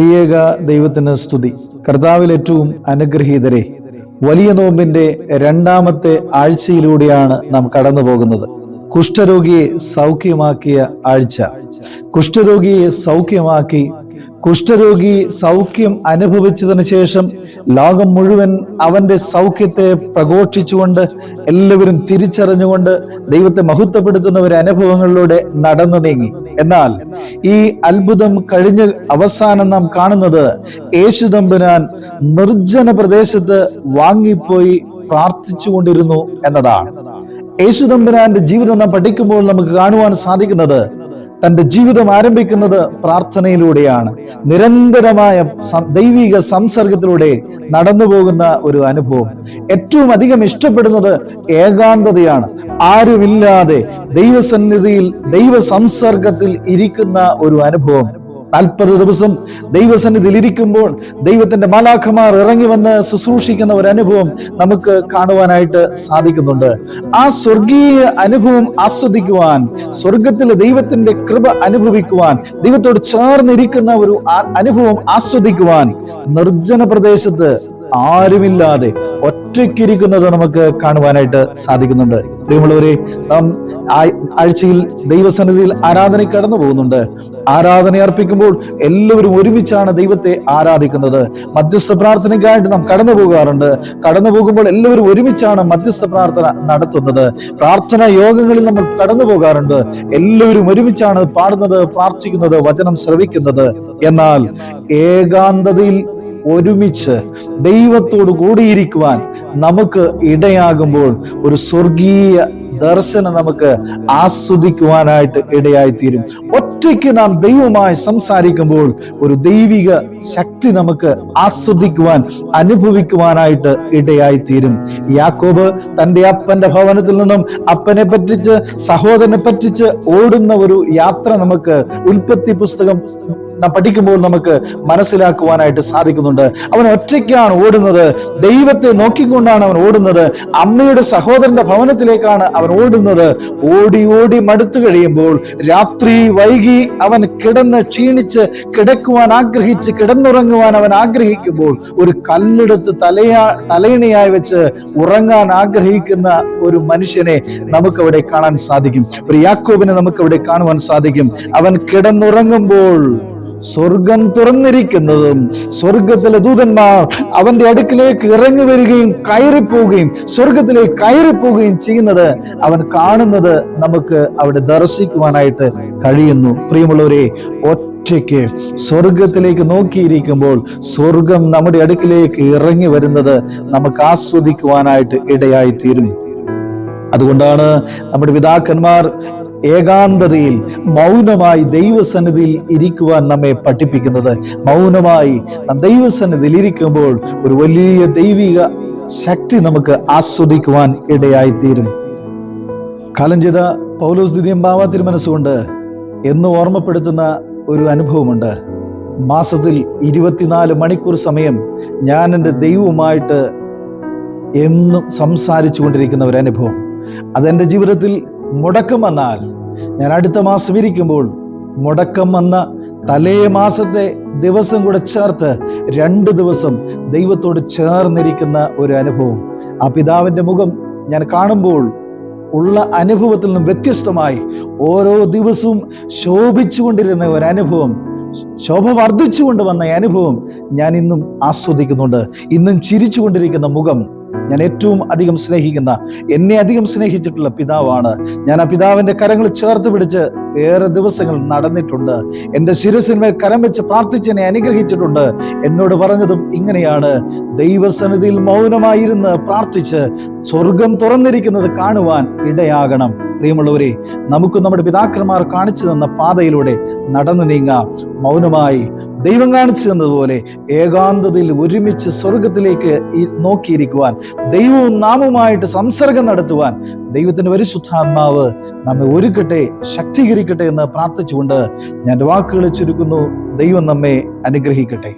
ത്രിയേക ദൈവത്തിന് സ്തുതി. കർത്താവിൽ ഏറ്റവും അനുഗ്രഹീതരെ വലിയ നോമ്പിന്റെ രണ്ടാമത്തെ ആഴ്ചയിലൂടെയാണ് നാം കടന്നു പോകുന്നത് കുഷ്ഠരോഗിയെ സൗഖ്യമാക്കിയ ആഴ്ച. കുഷ്ഠരോഗിയെ സൗഖ്യമാക്കി കുഷ്ഠരോഗി സൗഖ്യം അനുഭവിച്ചതിന് ശേഷം ലോകം മുഴുവൻ അവന്റെ സൗഖ്യത്തെ പ്രഘോഷിച്ചുകൊണ്ട് എല്ലാവരും തിരിച്ചറിഞ്ഞുകൊണ്ട് ദൈവത്തെ മഹത്വപ്പെടുത്തുന്ന ഒരു അനുഭവങ്ങളിലൂടെ നടന്നു നീങ്ങി. എന്നാൽ ഈ അത്ഭുതം കഴിഞ്ഞ അവസാനം നാം കാണുന്നത് യേശുദമ്പുരാൻ നിർജന പ്രദേശത്ത് വാങ്ങിപ്പോയി പ്രാർത്ഥിച്ചുകൊണ്ടിരുന്നു എന്നതാണ്. യേശുദമ്പുരാന്റെ ജീവിതം നാം പഠിക്കുമ്പോൾ നമുക്ക് കാണുവാൻ സാധിക്കുന്നത് തന്റെ ജീവിതം ആരംഭിക്കുന്നത് പ്രാർത്ഥനയിലൂടെയാണ്. നിരന്തരമായ ദൈവിക സംസർഗത്തിലൂടെ നടന്നു പോകുന്ന ഒരു അനുഭവം. ഏറ്റവും അധികം ഇഷ്ടപ്പെടുന്നത് ഏകാന്തതയാണ്. ആരുമില്ലാതെ ദൈവസന്നിധിയിൽ ദൈവ സംസർഗത്തിൽ ഇരിക്കുന്ന ഒരു അനുഭവം. നാൽപ്പത് ദിവസം ദൈവസന്നിധിയിൽ ഇരിക്കുമ്പോൾ ദൈവത്തിന്റെ മാലാഖമാർ ഇറങ്ങി വന്ന് ശുശ്രൂഷിക്കുന്ന ഒരു അനുഭവം നമുക്ക് കാണുവാനായിട്ട് സാധിക്കുന്നുണ്ട്. ആ സ്വർഗീയ അനുഭവം ആസ്വദിക്കുവാൻ സ്വർഗത്തിലെ ദൈവത്തിന്റെ കൃപ അനുഭവിക്കുവാൻ ദൈവത്തോട് ചേർന്നിരിക്കുന്ന ഒരു അനുഭവം ആസ്വദിക്കുവാൻ നിർജന പ്രദേശത്ത് ആരുമില്ലാതെ ഒറ്റയ്ക്കിരിക്കുന്നത് നമുക്ക് കാണുവാനായിട്ട് സാധിക്കുന്നുണ്ട്. പ്രിയമുള്ളവരെ നാം ആഴ്ചയിൽ ദൈവസന്നിധിയിൽ ആരാധന കടന്നു പോകുന്നുണ്ട്. ആരാധന അർപ്പിക്കുമ്പോൾ എല്ലാവരും ഒരുമിച്ചാണ് ദൈവത്തെ ആരാധിക്കുന്നത്. മധ്യസ്ഥ പ്രാർത്ഥനയ്ക്കായിട്ട് നാം കടന്നു പോകാറുണ്ട്. കടന്നു പോകുമ്പോൾ എല്ലാവരും ഒരുമിച്ചാണ് മധ്യസ്ഥ പ്രാർത്ഥന നടത്തുന്നത്. പ്രാർത്ഥന യോഗങ്ങളിൽ നമ്മൾ കടന്നു പോകാറുണ്ട്. എല്ലാവരും ഒരുമിച്ചാണ് പാടുന്നത് പ്രാർത്ഥിക്കുന്നത് വചനം ശ്രവിക്കുന്നത്. എന്നാൽ ഏകാന്തതയിൽ ഒരുമിച്ച് ദൈവത്തോട് കൂടിയിരിക്കുവാൻ നമുക്ക് ഇടയാകുമ്പോൾ ഒരു സ്വർഗീയ ദർശനം നമുക്ക് ആസ്വദിക്കുവാനായിട്ട് ഇടയായിത്തീരും. ഒറ്റയ്ക്ക് നാം ദൈവമായി സംസാരിക്കുമ്പോൾ ഒരു ദൈവിക ശക്തി നമുക്ക് ആസ്വദിക്കുവാൻ അനുഭവിക്കുവാനായിട്ട് ഇടയായിത്തീരും. യാക്കോബ് തന്റെ അപ്പന്റെ ഭവനത്തിൽ നിന്നും അപ്പനെ പറ്റിച്ച് സഹോദരനെ പറ്റിച്ച് ഓടുന്ന ഒരു യാത്ര നമുക്ക് ഉൽപ്പത്തി പുസ്തകം പഠിക്കുമ്പോൾ നമുക്ക് മനസ്സിലാക്കുവാനായിട്ട് സാധിക്കുന്നുണ്ട്. അവൻ ഒറ്റയ്ക്കാണ് ഓടുന്നത്. ദൈവത്തെ നോക്കിക്കൊണ്ടാണ് അവൻ ഓടുന്നത്. അമ്മയുടെ സഹോദരന്റെ ഭവനത്തിലേക്കാണ് അവൻ ഓടുന്നത്. ഓടി ഓടി മടുത്തു കഴിയുമ്പോൾ രാത്രി വൈകി അവൻ കിടന്ന് ക്ഷീണിച്ച് കിടക്കുവാൻ ആഗ്രഹിച്ച് കിടന്നുറങ്ങുവാൻ അവൻ ആഗ്രഹിക്കുമ്പോൾ ഒരു കല്ലെടുത്ത് തലയാ തലയിണയായി വെച്ച് ഉറങ്ങാൻ ആഗ്രഹിക്കുന്ന ഒരു മനുഷ്യനെ നമുക്കവിടെ കാണാൻ സാധിക്കും. ഒരു യാക്കോബിനെ നമുക്കവിടെ കാണുവാൻ സാധിക്കും. അവൻ കിടന്നുറങ്ങുമ്പോൾ സ്വർഗം തുറന്നിരിക്കുന്നതും സ്വർഗത്തിലെ ദൂതന്മാർ അവന്റെ അടുക്കിലേക്ക് ഇറങ്ങി വരികയും കയറിപ്പോവുകയും സ്വർഗത്തിലേക്ക് കയറിപ്പോവുകയും ചെയ്യുന്നത് അവൻ കാണുന്നത് നമുക്ക് അവിടെ ദർശിക്കുവാനായിട്ട് കഴിയുന്നു. പ്രിയമുള്ളവരെ ഒറ്റയ്ക്ക് സ്വർഗത്തിലേക്ക് നോക്കിയിരിക്കുമ്പോൾ സ്വർഗം നമ്മുടെ അടുക്കിലേക്ക് ഇറങ്ങി വരുന്നത് നമുക്ക് ആസ്വദിക്കുവാനായിട്ട് ഇടയായി തീരും അതുകൊണ്ടാണ് നമ്മുടെ പിതാക്കന്മാർ ഏകാന്തതയിൽ മൗനമായി ദൈവസന്നിധിയിൽ ഇരിക്കുവാൻ നമ്മെ പഠിപ്പിക്കുന്നത്. മൗനമായി ദൈവസന്നിധിയിൽ ഇരിക്കുമ്പോൾ ഒരു വലിയ ദൈവിക ശക്തി നമുക്ക് ആസ്വദിക്കുവാൻ ഇടയായിത്തീരും. കാലം ചെയ്ത പൗലോസ് ദിദ്യം ബാവ തിരുമനസ്സുകൊണ്ട് എന്ന് ഓർമ്മപ്പെടുത്തുന്ന ഒരു അനുഭവമുണ്ട്. മാസത്തിൽ ഇരുപത്തിനാല് മണിക്കൂർ സമയം ഞാൻ എന്റെ ദൈവവുമായിട്ട് എന്നും സംസാരിച്ചു കൊണ്ടിരിക്കുന്ന ഒരു അനുഭവം. അതെന്റെ ജീവിതത്തിൽ മുടക്കം വന്നാൽ ഞാൻ അടുത്ത മാസം ഇരിക്കുമ്പോൾ മുടക്കം വന്ന തലേ മാസത്തെ ദിവസം കൂടെ ചേർത്ത് രണ്ട് ദിവസം ദൈവത്തോട് ചേർന്നിരിക്കുന്ന ഒരു അനുഭവം. ആ പിതാവിന്റെ മുഖം ഞാൻ കാണുമ്പോൾ ഉള്ള അനുഭവത്തിൽ നിന്നും വ്യത്യസ്തമായി ഓരോ ദിവസവും ശോഭിച്ചുകൊണ്ടിരുന്ന ഒരു അനുഭവം ശോഭ വർദ്ധിച്ചുകൊണ്ട് വന്ന അനുഭവം ഞാൻ ഇന്നും ആസ്വദിക്കുന്നുണ്ട്. ഇന്നും ചിരിച്ചുകൊണ്ടിരിക്കുന്ന മുഖം ഞാൻ ഏറ്റവും അധികം സ്നേഹിക്കുന്ന എന്നെ അധികം സ്നേഹിച്ചിട്ടുള്ള പിതാവാണ്. ഞാൻ ആ പിതാവിന്റെ കരങ്ങൾ ചേർത്ത് പിടിച്ച് ഏറെ ദിവസങ്ങൾ നടന്നിട്ടുണ്ട്. എന്റെ ശിരസിന്മേൽ കരം വെച്ച് പ്രാർത്ഥിച്ച് എന്നെ അനുഗ്രഹിച്ചിട്ടുണ്ട്. എന്നോട് പറഞ്ഞതും ഇങ്ങനെയാണ്. ദൈവസന്നിധിയിൽ മൗനമായിരുന്ന് പ്രാർത്ഥിച്ച് സ്വർഗം തുറന്നിരിക്കുന്നത് കാണുവാൻ ഇടയാകണം. പ്രിയമുള്ളവരെ നമുക്ക് നമ്മുടെ പിതാക്കന്മാർ കാണിച്ചു തന്ന പാതയിലൂടെ നടന്നു നീങ്ങാം. മൗനമായി ദൈവം കാണിച്ചു തന്നതുപോലെ ഏകാന്തതയിൽ ഒരുമിച്ച് സ്വർഗത്തിലേക്ക് നോക്കിയിരിക്കുവാൻ ദൈവവും നാമുമായിട്ട് സംസർഗം നടത്തുവാൻ ദൈവത്തിന്റെ പരിശുദ്ധാത്മാവ് നമ്മെ ഒരുക്കട്ടെ ശക്തീകരിക്കട്ടെ എന്ന് പ്രാർത്ഥിച്ചുകൊണ്ട് ഞാൻ വാക്കുകൾ ചുരുക്കുന്നു. ദൈവം നമ്മെ അനുഗ്രഹിക്കട്ടെ.